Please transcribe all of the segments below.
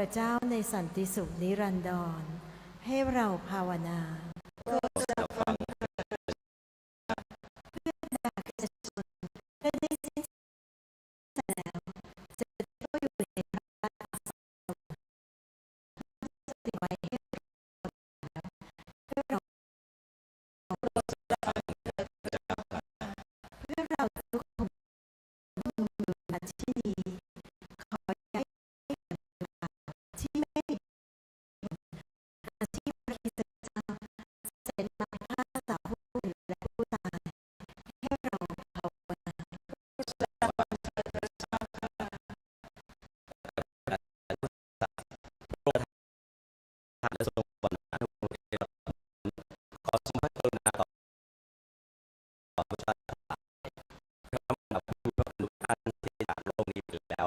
ระเจ้าในสันติสุขนิรันดรให้เราภาวนา อทรงพระกรุณาต่อต่อประชาชนทั้งหลาพระมหากรุณาทุกท่านที่จากโลกนี้ไปแล้ว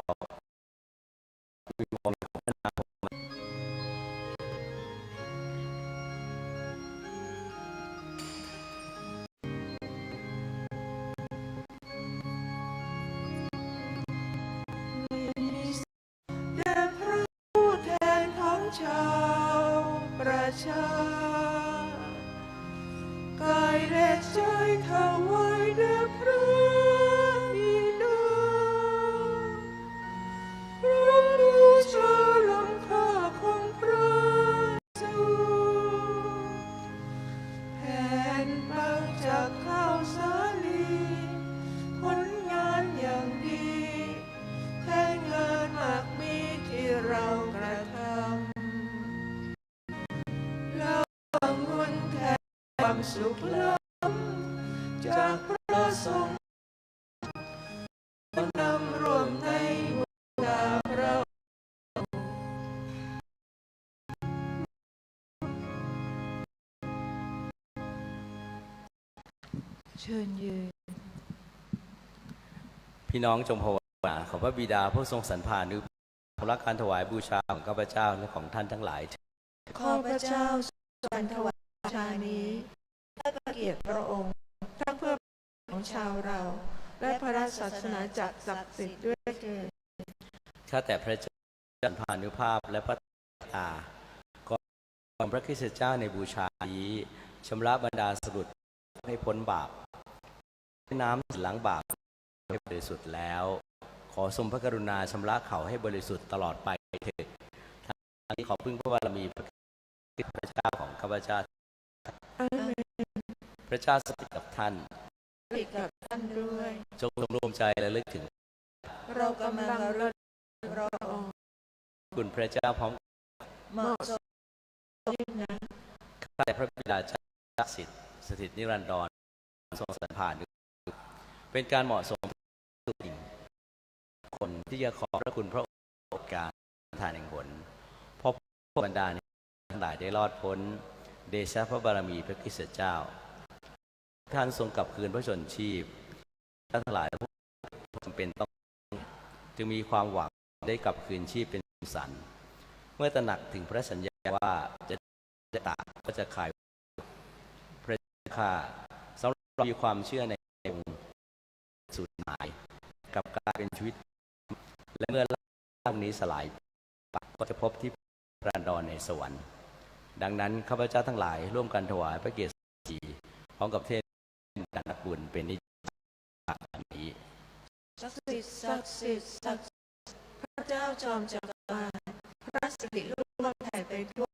มีมองของพระนามผมแด่พระผู้แทนของชาวประชา กาย สุขล้ำจากพระสงฆ์นำรวมในบุญาเราเชิญยืนพี่น้องจงภาวนาขอพระบิดาผู้ทรงสรรพานุภาพรักการถวายบูชาของข้าพเจ้าและของท่านทั้งหลายข้าพระเจ้าส่วนถวายบูชานี้ ได้ประเกียรติพระองค์ ทั้งเพื่อของชาวเรา และพระศาสนาจักรศักดิ์สิทธิ์ด้วยเถิดข้าแต่พระเจ้าสันพานุภาพและพระตาของพระคริสตเจ้าในบูชานี้ชำระบรรดาสรุดให้พ้นบาปให้น้ำหลังบาปให้บริสุทธิ์แล้ว ขอทรงพระกรุณาชำระเขาให้บริสุทธิ์ตลอดไปเถิดทั้งนี้ขอพึ่งพระบารมีพระเจ้าของข้าพเจ้า ระเจ้าสถิตกับท่านติดกับท่านด้วย จงรวมใจและลึกถึง เรากำลังระลึกรอองคุณพระเจ้าพร้อมเหมาะสมยิ่งนะข้าแต่พระบิดาเจ้าศักดิ์สิทธิ์สถิตนิรันดรทรงสันผ่าน เป็นการเหมาะสมทุกสิ่งคนที่จะขอพระคุณพระองค์การทานแห่งผลเพราะพวกบรรดาทั้งหลายได้รอดพ้น เดชะพระบารมีพระคริสตเจ้า ท่านทรงกลับคืนพระชนชีพท่านทั้งหลายผู้จำเป็นต้องจึงมีความหวังได้กลับคืนชีพเป็นสัน เมื่อตระหนักถึงพระสัญญาว่าจะจะตากก็จะขายพระค่าสำหรับมีความเชื่อในองค์สุดหมายกลับกลายเป็นชีวิต และเมื่อร่างนี้สลายปก็จะพบที่พระนดรในสวรรค์ ดังนั้นข้าพเจ้าทั้งหลายร่วมกันถวายพระเกียรติสีพร้อมกับเทศ น์นักบุญเป็นนิจจานี้ศักดิ์สิทธิ์ศักดิ์สิทธิ์ศักดิ์สิทธิ์พระเจ้าจอมจักรวาลพระสิริรุ่งโรจน์แผ่ไปทั่ว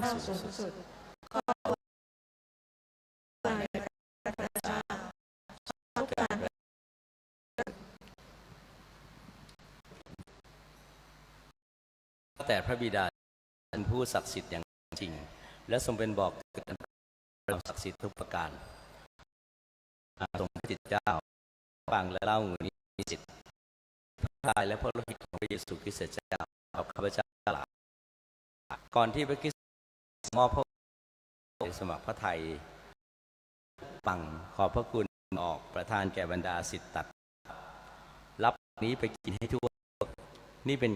พระสูงสุดขอบคุณพระเจ้าทุกการแต่พระบิดาเป็นผู้ศักดิ์สิทธิ์อย่างจริง และทรงเป็นบอกเกิด ควาศักดิ์สิทธิ์ทุกประการอาทรงพระจิตเจ้าฟังและเล่ามือนี้สิทธิ์พระทายและพระโลหิตของพระเยซูคริสต์เจ้ากับข้าพเจ้าหลาก่อนที่พระคริสต์มอบพระสมัครพระไทยปังขอบพระคุณออกประทานแก่บรรดาสิทธิ์ตัด รับนี้ไปกินให้ทั่ว นี่เป็น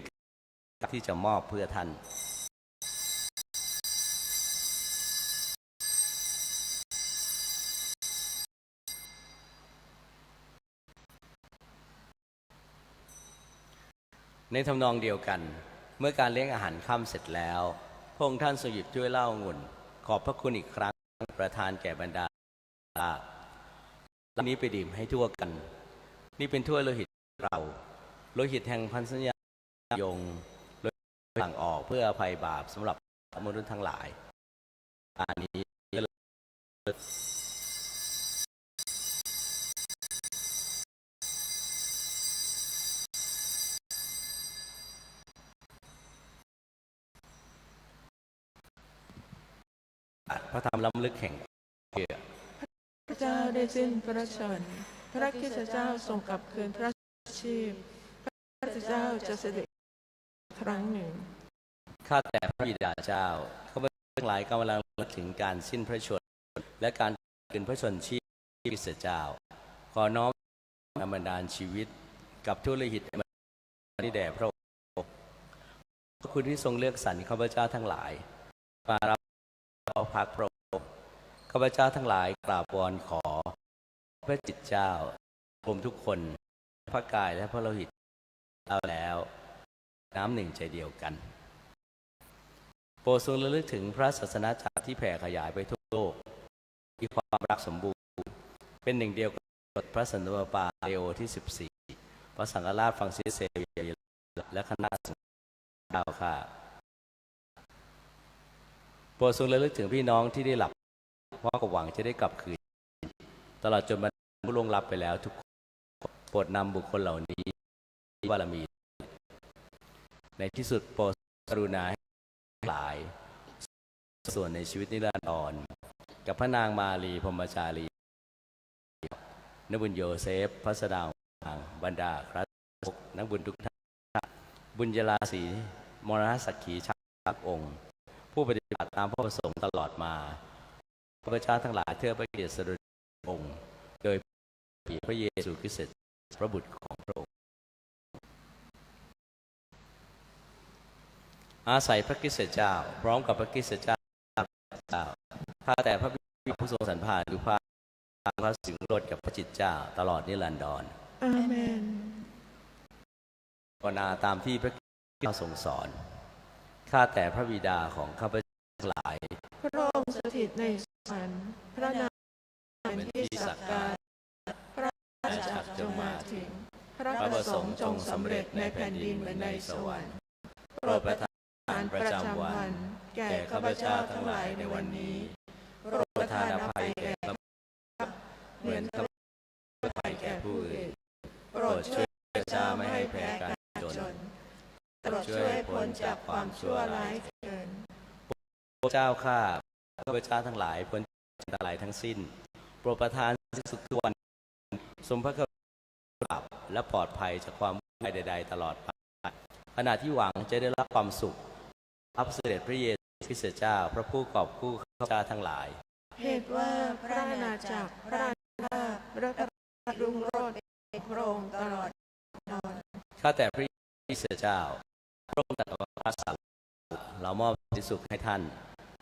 ที่จะมอบเพื่อท่าน ในทำนองเดียวกัน เมื่อการเลี้ยงอาหารค่ำเสร็จแล้วพระองค์ท่านทรงหยิบถ้วยเล้าองุ่น ขอบพระคุณอีกครั้งประทานแก่บรรดาลนี้ไปดื่มให้ทั่วกัน นี่เป็นถ้วยโลหิตเรา โลหิตแห่งพันสัญญายงโลหิตหลั่งออกเพื่ออภัยบาปสำหรับมนุษย์ทั้งหลายอันนี้ พระธรรมล้ำลึกแห่งเกือพระเจ้าได้สิ้นพระชนม์พระคริสตเจ้าทรงกลับคืนพระชีพ พระเจ้าจะเสด็จอีกครั้งหนึ่ง ข้าแต่พระบิดาเจ้าข้าพเจ้าทั้งหลายกำลังระลึกถึงการสิ้นพระชนม์และการคืนพระชนชีพพระคริสตเจ้า ขอน้อมนำบันดาลชีวิตกับทุลหิตที่แด่พระองค์พระคุณที่ทรงเลือกสรรข้าพเจ้าทั้งหลายมารับ เอพักพระองค์ข้าพเจ้าทั้งหลายกราบวอนขอ พระจิตเจ้ารวมทุกคนพระกายและพระโลหิตเอาแล้ว น้ำหนึ่งใจเดียวกัน โปรดทรงระลึกถึงพระศาสนาจักรที่แผ่ขยายไปทั่วโลกมีความรักสมบูรณ์ เป็นหนึ่งเดียวกับพระสันตะปาเลโอที่ 14 พระสังฆราชฟังซิสเซเวียและคณะสงฆ์ดาวค่ะ โปรดทรงระลึกถึงพี่น้องที่ได้หลับเพราะกับหวังจะได้กลับคืน ตลอดจนบรรผู้ลงลับไปแล้วทุกคนโปรดนำบุคคลเหล่านี้บารมี ในที่สุดโปรดกรุณาให้หลาย ส่วนในชีวิตนิรันดรกับพระนางมาลีพรมจารีนบุญโยเซฟพระสดางบรรดาครัสกนักบุญทุกท่านบุญยราศีมรณสักขีชักองค์ ผู้ปฏิบัติตามพระประสงค์ตลอดมาพระเจ้าทั้งหลายเทื่อพระเกียรติสดุดีองค์ โดยพระเยซูคริสต์พระบุตรของพระองค์อาศัยพระคริสตเจ้า พร้อมกับพระคริสตเจ้าข้าแต่พระบิดาผู้ทรงสรรพานดุภาพพระสิงห์โรดกับพระจิตเจ้า ตลอดนิรันดรอาเมนภาวนาตามที่พระคริสตเจ้าทรงสอน ข้าแต่พระบิดาของข้าพเจ้าทั้งหลาย พระองค์สถิตในสวรรค์พระนามเป็นที่สักการพระราชจักรจงมาถึง พระประสงค์จงสำเร็จในแผ่นดินเหมือนในสวรรค์โปรดประทานประจำวัน แก่ข้าพเจ้าทั้งหลายในวันนี้โปรดประทานอภัยแก่ข้าพเจ้าเหมือนข้าพเจ้าอภัยแก่ผู้อื่นโปรดช่วยข้าพเจ้าไม่ให้แพ้การจนโปรดช่วยพ้น จากความชั่วร้ายเกินพระเจ้าข้าข้าพเจ้าทั้งหลายพ้นจากอันตรายทั้งสิ้น โปรดประทานสิ่งสุขทุกวัน สมพระกรุณาและปลอดภัยจากความวุ่นวายใด ๆ ตลอดไปขณะที่หวังจะได้รับความสุขรับเสด็จพระเยซูคริสต์เจ้า พระผู้กอบกู้ข้าพเจ้าทั้งหลายเหตุว่าพระอาณาจักรพระราชาและพระรุ่งโรจน์เป็นพระองค์ตลอดนอนข้าแต่พระคริสต์เจ้า พระองค์ตรัสว่าพระสาวกเรามอบสิสุขให้ท่าน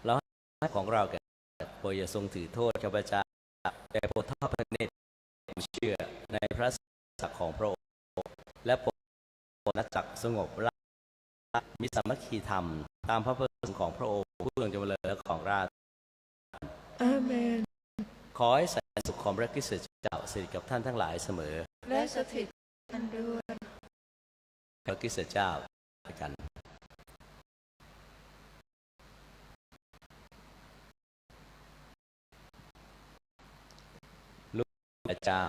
แล้วให้ของเราแก่โปรดอย่าทรงถือโทษข้าพเจ้าแต่โปรดทอดพระเนตรเชื่อในพระสักดิ์ของพระองค์ และโปรดนักจักสงบรามีสามัคคีธรรม ตามพระประสงค์ของพระองค์ผู้ทรงจำเริญและของราชอาเมน ขอให้สันสุขของพระคริสต์เจ้าสถิตกับท่านทั้งหลายเสมอ และสถิตกันด้วยพระคริสต์เจ้า กันลูกพระเจ้า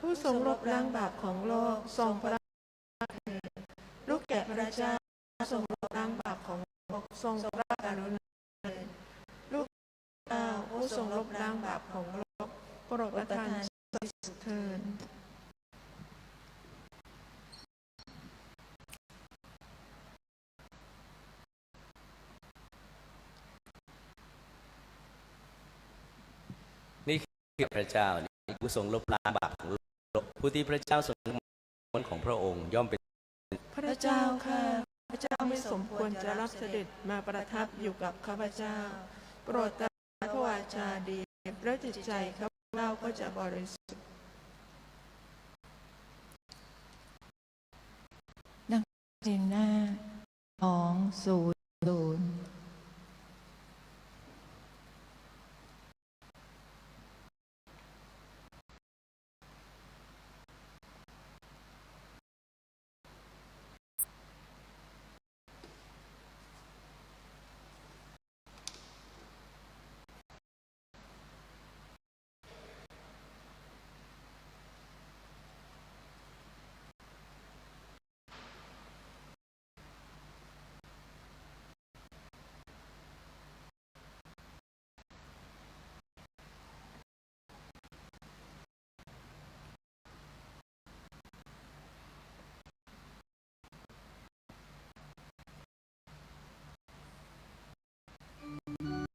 ผู้ทรงลบล้างบาปของโลกทรงพระลูกแกะพระเจ้าทรงลบล้างบาปของโลกทรงพระกรุณาลูกเจ้าผู้ทรงลบล้างบาปของโลกโปรดประทาน ที่พระเจ้าผู้ทรงลบล้างบาปของโลกผู้ที่พระเจ้าทรงมนของพระองค์ย่อมเป็น พระเจ้าค่ะ พระเจ้าไม่สมควรจะรับเสด็จมาประทับอยู่กับข้าพเจ้า โปรดตรัสพระวาจาดีและจิตใจข้าพเจ้าก็จะบริสุทธิ์ดังเจนหน้าสองศูนย์ศูนย์ you.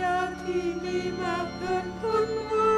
ยาที่มีมากเกินทนไว้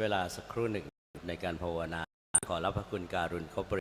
เวลาสักครู่หนึ่งในการภาวนา ขอรับพระคุณการุณคบริ